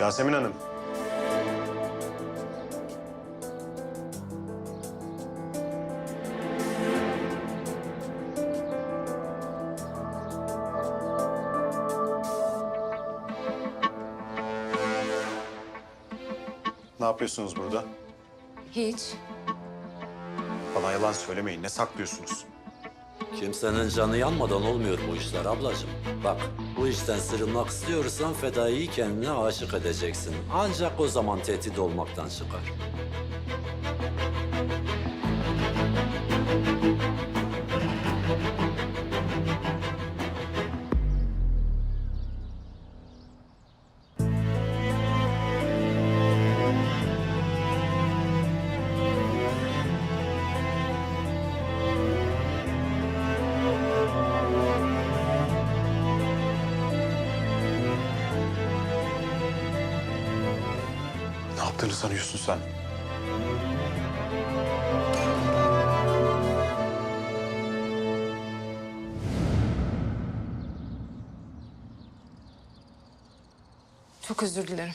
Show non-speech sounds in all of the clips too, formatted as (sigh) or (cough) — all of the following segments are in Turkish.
Yasemin Hanım. Ne yapıyorsunuz burada? Hiç. Bana yalan söylemeyin. Ne saklıyorsunuz? Kimsenin canı yanmadan olmuyor bu işler ablacığım. Bak bu işten sıyrılmak istiyorsan fedaiyi kendine aşık edeceksin. Ancak o zaman tehdit olmaktan çıkar. Yaptığını sanıyorsun sen? Çok özür dilerim.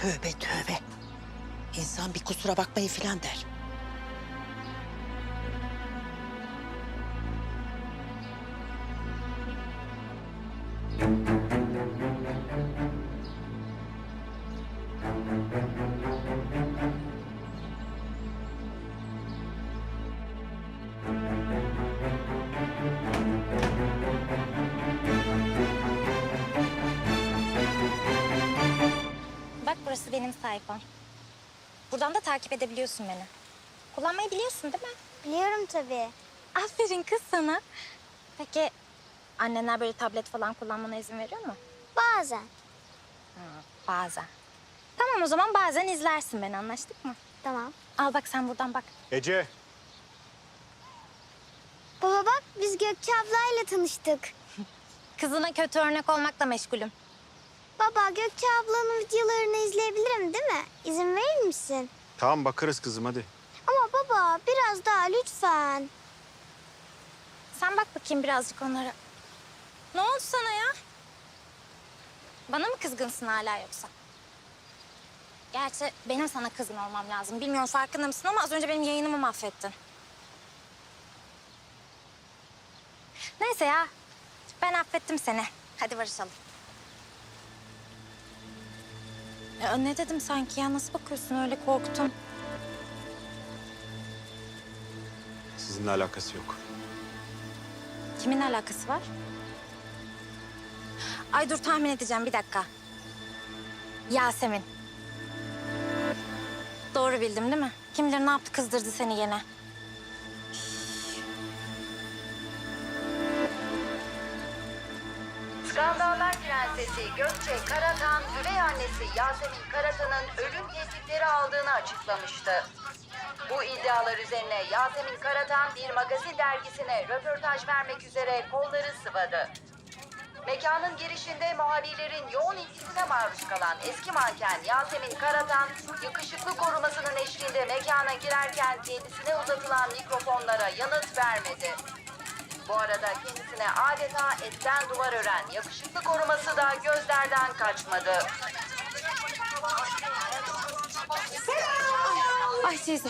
Tövbe tövbe. İnsan bir kusura bakmayın filan der. Bak burası benim sayfam. Buradan da takip edebiliyorsun beni. Kullanmayı biliyorsun değil mi? Biliyorum tabii. Aferin kız sana. Peki annenler böyle tablet falan kullanmana izin veriyor mu? Bazen. Bazen. Tamam o zaman bazen izlersin beni anlaştık mı? Tamam. Al bak sen buradan bak. Ece. Baba bak biz Gökçe ablayla tanıştık. Kızına kötü örnek olmakla meşgulüm. Baba Gökçe ablanın videolarını izleyebilirim değil mi? İzin verir misin? Tamam bakarız kızım hadi. Ama baba biraz daha lütfen. Sen bak bakayım birazcık onlara. Ne oldu sana ya? Bana mı kızgınsın hala yoksa? Gerçi benim sana kızgın olmam lazım. Bilmiyorum farkında mısın ama az önce benim yayınımı mahvettin. Neyse ya. Ben affettim seni. Hadi barışalım. Ya ne dedim sanki ya? Nasıl bakıyorsun öyle korktum. Sizinle alakası yok. Kimin alakası var? Ay dur tahmin edeceğim bir dakika. Yasemin. Doğru bildim değil mi? Kim bilir ne yaptı kızdırdı seni gene. Skandallar Prensesi Gökçe Karatan, üvey annesi Yasemin Karatan'ın ölüm tehditleri aldığını açıklamıştı. Bu iddialar üzerine Yasemin Karatan bir magazin dergisine röportaj vermek üzere kolları sıvadı. Mekanın girişinde muhabirlerin yoğun ilgisine maruz kalan eski manken Yasemin Karatan, yakışıklı korumasının eşliğinde mekana girerken kendisine uzatılan mikrofonlara yanıt vermedi. Bu arada kendisine adeta etten duvar ören yakışıklı koruması da gözlerden kaçmadı. teyze.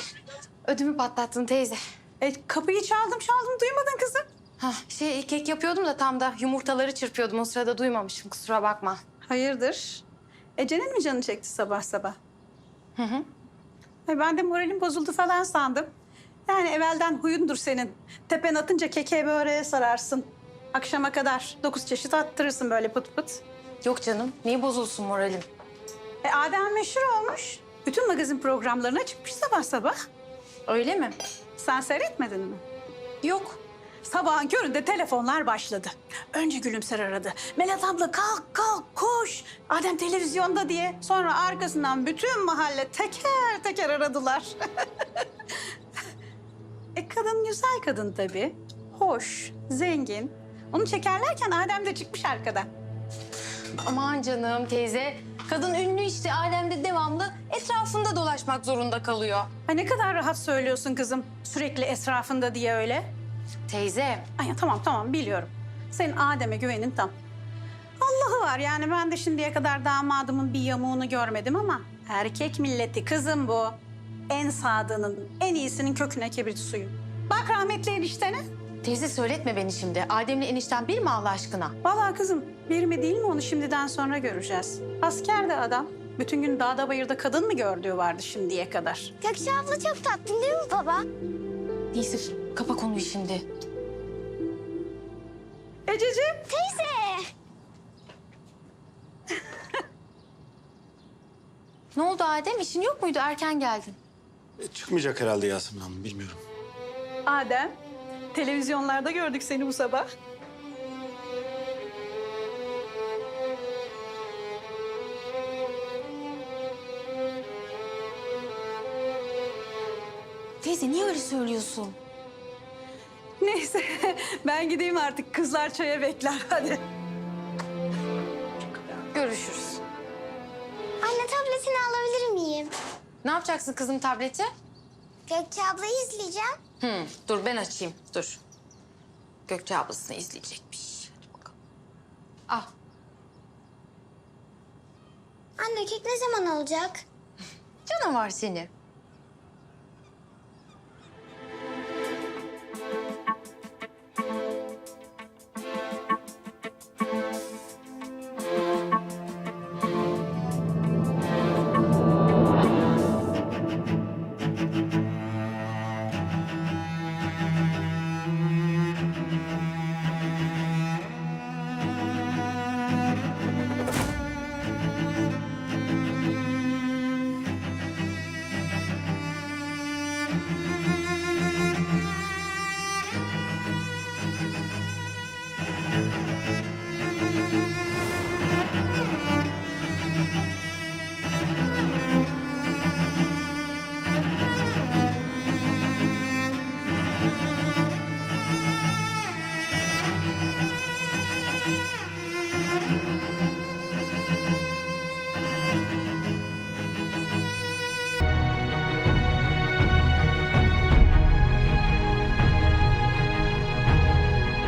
Ödümü patlattın teyze. E, kapıyı çaldım çaldım duymadın kızım. Ha, şey kek yapıyordum da tam da yumurtaları çırpıyordum. O sırada duymamışım kusura bakma. Hayırdır? Ece'nin mi canı çekti sabah sabah? Hı hı. ben de moralim bozuldu falan sandım. Yani evvelden huyundur senin. Tepen atınca keke böreğe sararsın. Akşama kadar dokuz çeşit attırırsın böyle pıt pıt. Yok canım niye bozulsun moralim? E, Adem meşhur olmuş. Bütün magazin programlarına çıkmış sabah sabah. Öyle mi? Sen seyretmedin mi? Yok. Sabahın köründe telefonlar başladı. Önce Gülümser aradı. Melat abla kalk kalk koş. Adem televizyonda diye. Sonra arkasından bütün mahalle teker teker aradılar. (laughs) e kadın güzel kadın tabii. Hoş, zengin. Onu çekerlerken Adem de çıkmış arkadan. Aman canım teyze. Kadın ünlü işte alemde devamlı etrafında dolaşmak zorunda kalıyor. Ay ne kadar rahat söylüyorsun kızım. Sürekli etrafında diye öyle. Teyze. Ay tamam tamam biliyorum. Senin Adem'e güvenin tam. Allah'ı var yani ben de şimdiye kadar damadımın bir yamuğunu görmedim ama erkek milleti kızım bu. En sadığının, en iyisinin köküne kibrit suyu. Bak rahmetli eniştene. Teyze söyletme beni şimdi. Adem'le enişten bir mi Allah aşkına? Vallahi kızım bir mi değil mi onu şimdiden sonra göreceğiz. Asker de adam. Bütün gün dağda bayırda kadın mı gördüğü vardı şimdiye kadar. Gökçe abla çok tatlı değil mi baba? Neyse kapa konuyu şimdi. Ececiğim. Teyze. Ne oldu Adem? İşin yok muydu? Erken geldin. E, çıkmayacak herhalde Yasemin Hanım bilmiyorum. Adem. Televizyonlarda gördük seni bu sabah. Teyze niye öyle söylüyorsun? Neyse (laughs) ben gideyim artık. Kızlar çaya bekler hadi. Ne yapacaksın kızım tableti? Gökçe ablayı izleyeceğim. Hı, dur ben açayım. Dur. Gökçe ablasını izleyecekmiş. Hadi bakalım. Al. Anne kek ne zaman olacak? (laughs) Canavar seni.